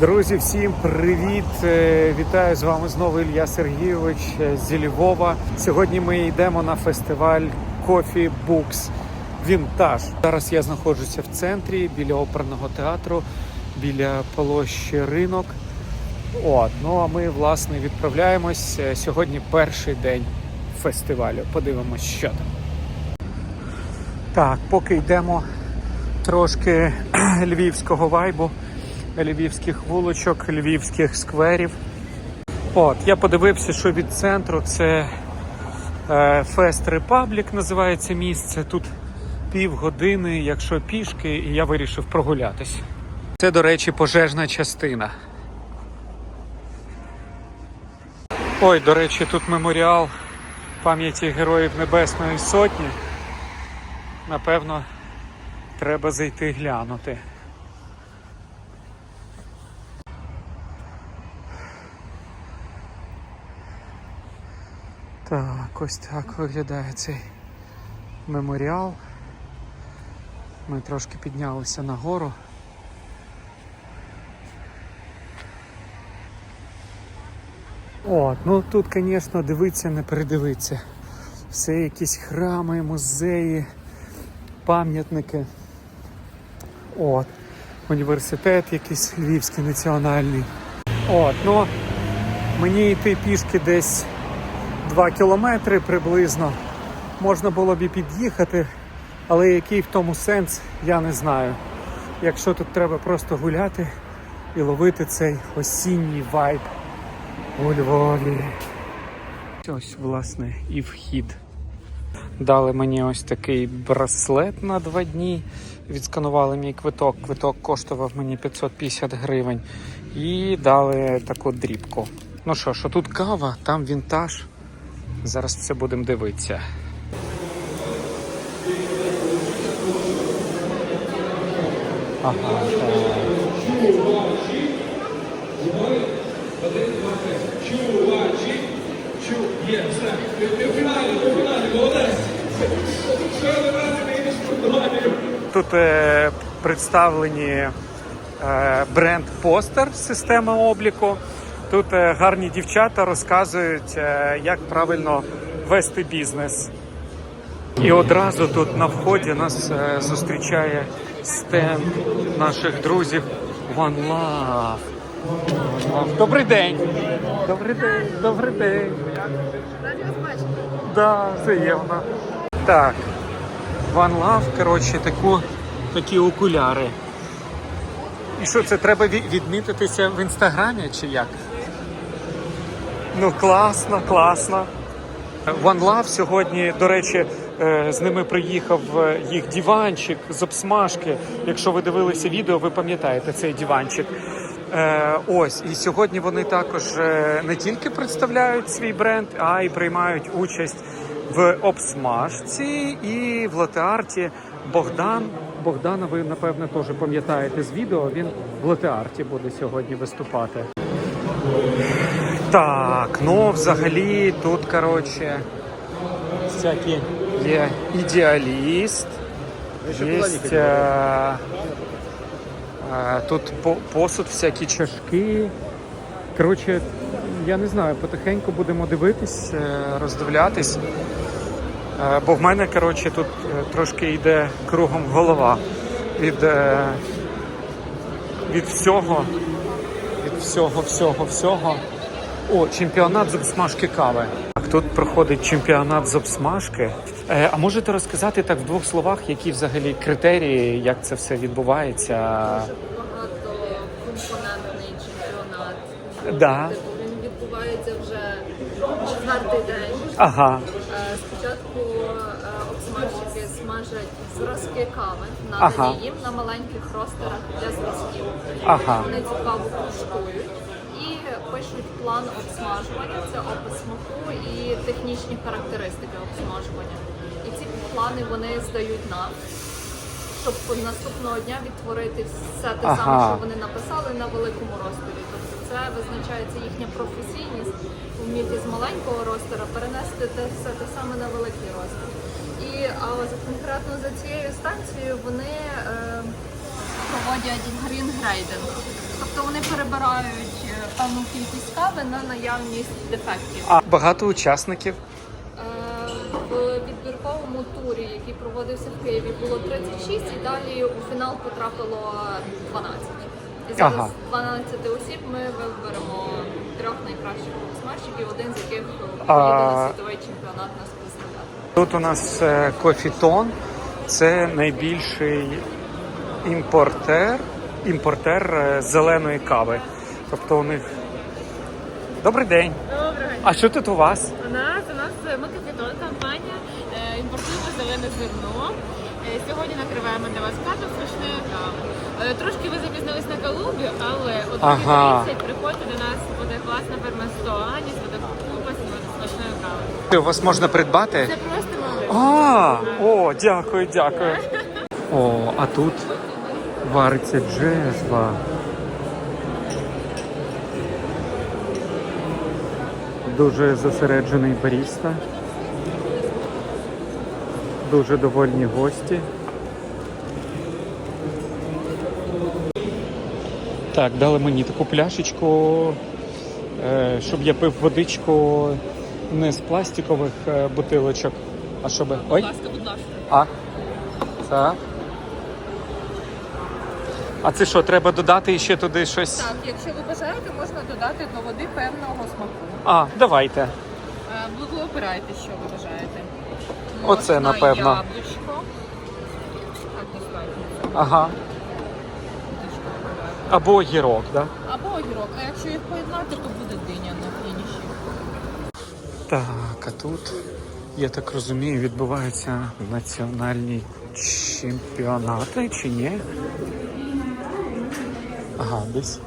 Друзі, всім привіт! Е, Вітаю з вами знову Ілля Сергійович е, зі Львова. Сьогодні ми йдемо на фестиваль Coffee Books Вінтаж. Зараз я знаходжуся в центрі біля оперного театру, біля площі ринок. От, ну а ми власне відправляємось. Е, Сьогодні перший день фестивалю. Подивимось, що там. Так, поки йдемо трошки львівського вайбу, львівських вулочок, львівських скверів. От, я подивився, що від центру це е, Фест Репаблік називається місце. Тут півгодини, якщо пішки, і я вирішив прогулятись. Це, до речі, пожежна частина. Ой, до речі, тут меморіал пам'яті Героїв Небесної Сотні. Напевно, треба зайти глянути. Так, ось так виглядає цей меморіал. Ми трошки піднялися нагору. От, ну тут, звісно, дивитися, не передивитися. Все якісь храми, музеї, пам'ятники. От, університет якийсь Львівський національний. От, ну мені йти пішки десь 2 кілометри приблизно. Можна було б і під'їхати, але який в тому сенс, я не знаю. Якщо тут треба просто гуляти і ловити цей осінній вайб у Львові. Ось, власне, і вхід. Дали мені ось такий браслет на два дні. Відсканували мій квиток. Квиток коштував мені 550 гривень. І дали таку дрібку. Ну що ж, тут кава, там вінтаж. Зараз все будемо дивитися. Ага. Тут е, представлені е, бренд Постер система обліку. Тут е, гарні дівчата розказують, е, як правильно вести бізнес. І одразу тут на вході нас е, зустрічає стенд наших друзів One Love. Добрий день! Добрий день, добрий день. Да, взаємно. Так. One Love, коротше, таку, такі окуляри. І що це треба відмітитися в інстаграмі чи як? Ну класно, класно. One Love сьогодні, до речі, е, з ними приїхав е, їх диванчик з обсмажки. Якщо ви дивилися відео, ви пам'ятаєте цей диванчик. Е, Ось, і сьогодні вони також не тільки представляють свій бренд, а й приймають участь в обсмажці і в латеарті. Богдан. Богдана, ви напевне теж пам'ятаєте з відео. Він в латеарті буде сьогодні виступати. Так, ну взагалі тут, коротше, всякі є ідеаліст, є е, е, тут по- посуд, всякі чашки. Коротше, я не знаю, потихеньку будемо дивитись, е, роздивлятись. Бо в мене, коротше, тут трошки йде кругом голова від, від всього, від всього, всього, всього. О, чемпіонат з обсмажки кави. Так, тут проходить чемпіонат з обсмажки. Е, а можете розказати так в двох словах, які взагалі критерії, як це все відбувається? Багатокомпонентний чемпіонат. Да. Типу, Він відбувається вже четвертий день. Ага, Е, Спочатку е, обсмажчики смажать зразки кави на Ага. їм на маленьких ростерах для зразків. Ага. Вони цю каву куштують пишуть план обсмажування, це опис смаку і технічні характеристики обсмажування. І ці плани вони здають нам. Щоб наступного дня відтворити все те Ага. саме, що вони написали на великому розтері. Тобто це визначається їхня професійність, вміти з маленького ростера перенести те все те саме на великий ростер. І а конкретно за цією станцією вони е, проводять грінгрейдинг. Тобто вони перебирають певну кількість кави на наявність дефектів. А багато учасників. Е, В відбірковому турі, який проводився в Києві, було 36 і далі у фінал потрапило 12. І зараз Ага. з 12 осіб ми виберемо трьох найкращих боксмарщиків, один з яких А- на світовий чемпіонат нас представляти. Тут у нас е, Кофітон. Це найбільший імпортер, імпортер е, зеленої кави. Тобто у них. Добрий день! Доброго А що тут у вас? У нас у нас ми капітон компанія, е, імпортуємо зелене зерно. Е, Сьогодні накриваємо для вас карту смачної кави. Е, Трошки ви запізнились на Калубі, але о Ага. 2.30 приходьте до нас, буде класна ферма 100 Аніс, буде купа смачної кави. У вас можна придбати? Це просто малий. А, о, дякую, дякую. О, а тут вариться джезва. Дуже зосереджений баріста. Дуже довольні гості. Так, дали мені таку пляшечку, е, щоб я пив водичку не з пластикових е, бутилочок, а щоб. Ой, Будь ласка, будь ласка. а. Так. А це що, треба додати ще туди щось? Так, якщо ви бажаєте, можна додати до води певного смаку. А, давайте. Е, Ви ви обираєте, що ви бажаєте. Оце, Можна напевно. Яблучко. Так, достатньо. Ага. Обираю. Або огірок, да? Або огірок. А якщо їх поєднати, то буде диня на фініші. Так, а тут, я так розумію, відбуваються національні чемпіонати чи ні? Ага, десь.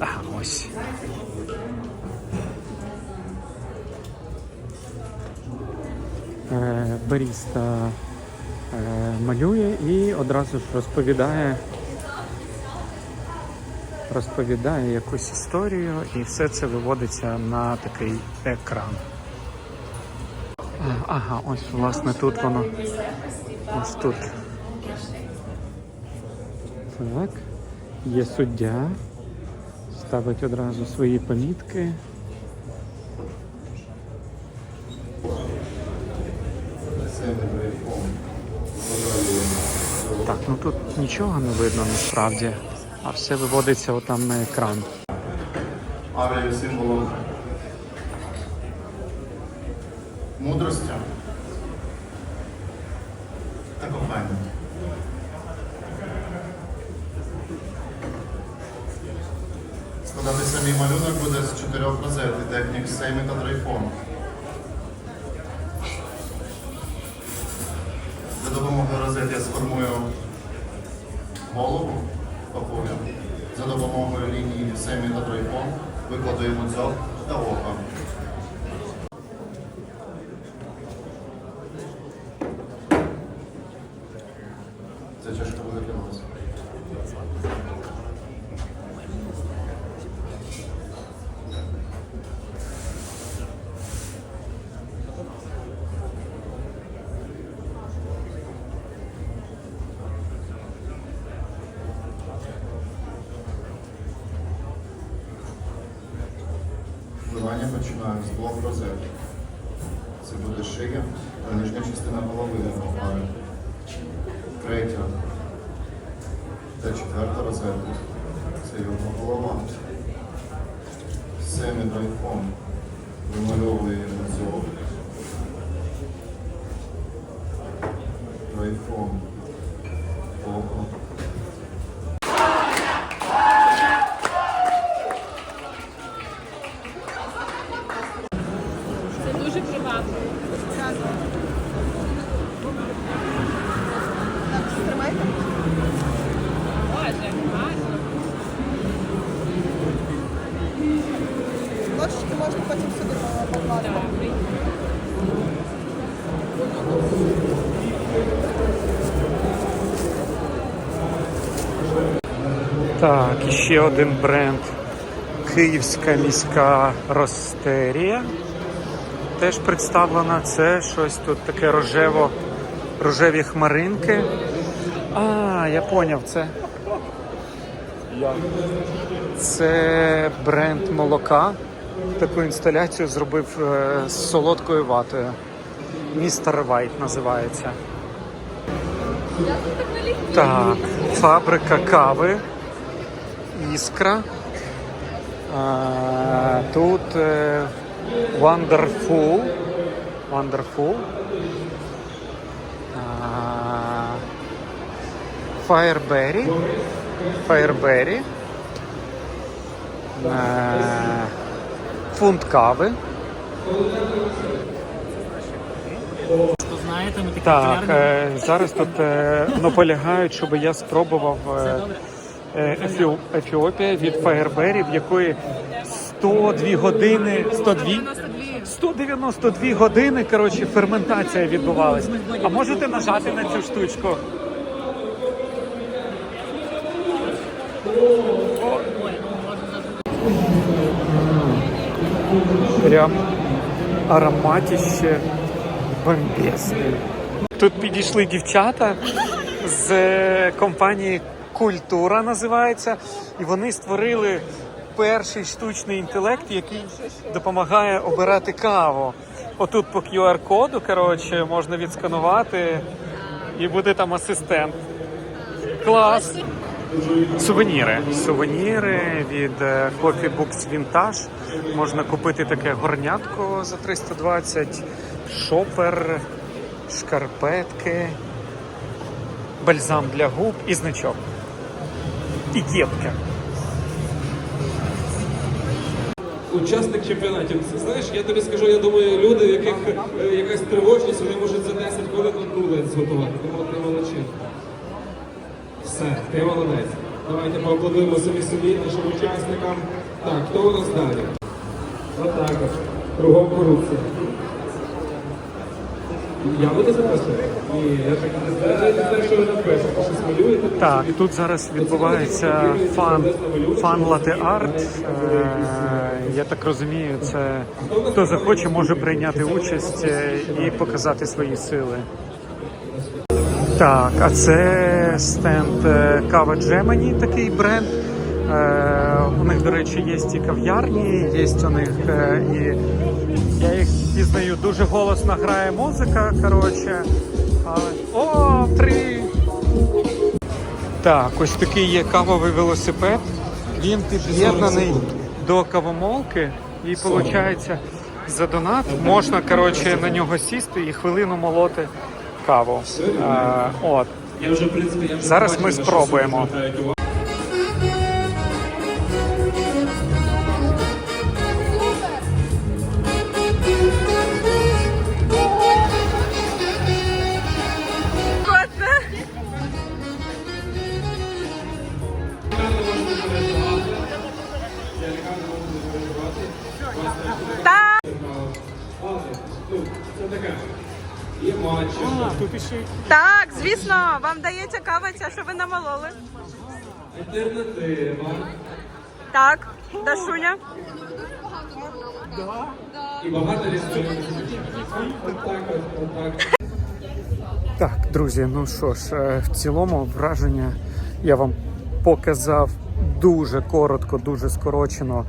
Ага, ось. Е, Баріста е, малює і одразу ж розповідає розповідає якусь історію, і все це виводиться на такий екран. Ага, ось власне тут воно. Ось тут. Так. Є суддя. Ставить одразу свої помітки. Так, ну тут нічого не видно насправді, а все виводиться отам на екран. Авіа є мудрості та кохання. Складати самий малюнок буде з чотирьох розет і технік сеймі та драйфон. За допомогою розет я сформую голову папуги. За допомогою лінії семі та драйфон викладу йому дзьоб та око. Ця чашка буде для вас. Вливання починаємо з двох розет. Це буде шия та нижня частина голови пари. Третя та четверта розетка. Це його голова. Семі драйфон. Вимальовуємо дзьоб. Драйфон. Око. Це дуже привабливо. Боже, гарно. Ложечки можна потім сюди покласти. Так, Так, і ще один бренд. Київська міська ростерія. Теж представлена. Це щось тут таке рожево, рожеві хмаринки. А, я поняв це. Це бренд молока. Таку інсталяцію зробив е, з солодкою ватою. Містер Вайт називається. Так, фабрика кави. Іскра. Тут е, Wonderful. Wonderful. Fireberry. Fireberry. Фунт кави. Знаєте, ми такі Так, е, зараз тут е, наполягають, щоб я спробував е, е, Ефіо- Ефіопія від Фаєрбері, в якої 102 години, 102, 192 години, коротше, ферментація відбувалась. А можете нажати на цю штучку? Прям ароматище бомбезне. Тут підійшли дівчата з е, компанії Культура називається, і вони створили перший штучний інтелект, який допомагає обирати каву. Отут по QR-коду, коротше, можна відсканувати і буде там асистент. Клас! Сувеніри. Сувеніри від е, Coffee Books Vintage. Можна купити таке горнятко за 320, шопер, шкарпетки, бальзам для губ і значок. І кепка. Учасник чемпіонатів. Знаєш, я тобі скажу, я думаю, люди, в яких е, якась тривожність, вони можуть за 10 хвилин одну зготувати. Тому ти молодчина. Все, ти молодець. Давайте поаплодуємо самі собі, нашим учасникам. Так, хто у нас далі? Отак от. Кругом корупція. Я буду записувати? Ні, я так не що ви тут зараз відбувається фан, фан лате арт. Е, я так розумію, це хто захоче, може прийняти участь е, і показати свої сили. Так, а це стенд е, Кава Джемані, такий бренд. Е, у них, до речі, є і кав'ярні, є у них е, і я їх пізнаю, дуже голосно грає музика. Коротше. О, привіт! Так, ось такий є кавовий велосипед. Він під'єднаний до кавомолки і виходить за донат можна коротше, на нього сісти і хвилину молоти каву. А, от. Зараз ми спробуємо. Звісно, вам дається кава ця, що ви намололи. Альтернатива. Так, Дашуня. І багато. Так, друзі, ну що ж, е, в цілому враження я вам показав дуже коротко, дуже скорочено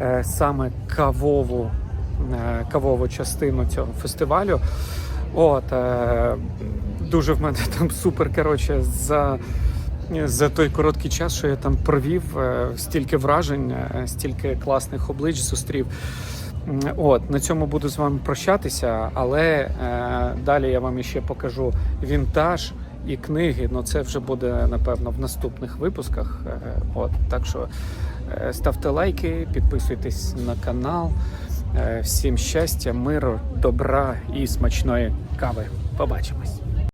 е, саме кавову, е, кавову частину цього фестивалю. От, дуже в мене там супер коротше, за, за той короткий час, що я там провів, е, стільки вражень, е, стільки класних облич зустрів. От на цьому буду з вами прощатися, але е, далі я вам ще покажу вінтаж і книги. Ну це вже буде напевно в наступних випусках. Е, от так що е, ставте лайки, підписуйтесь на канал. Е, всім щастя, миру, добра і смачної кави. Побачимось.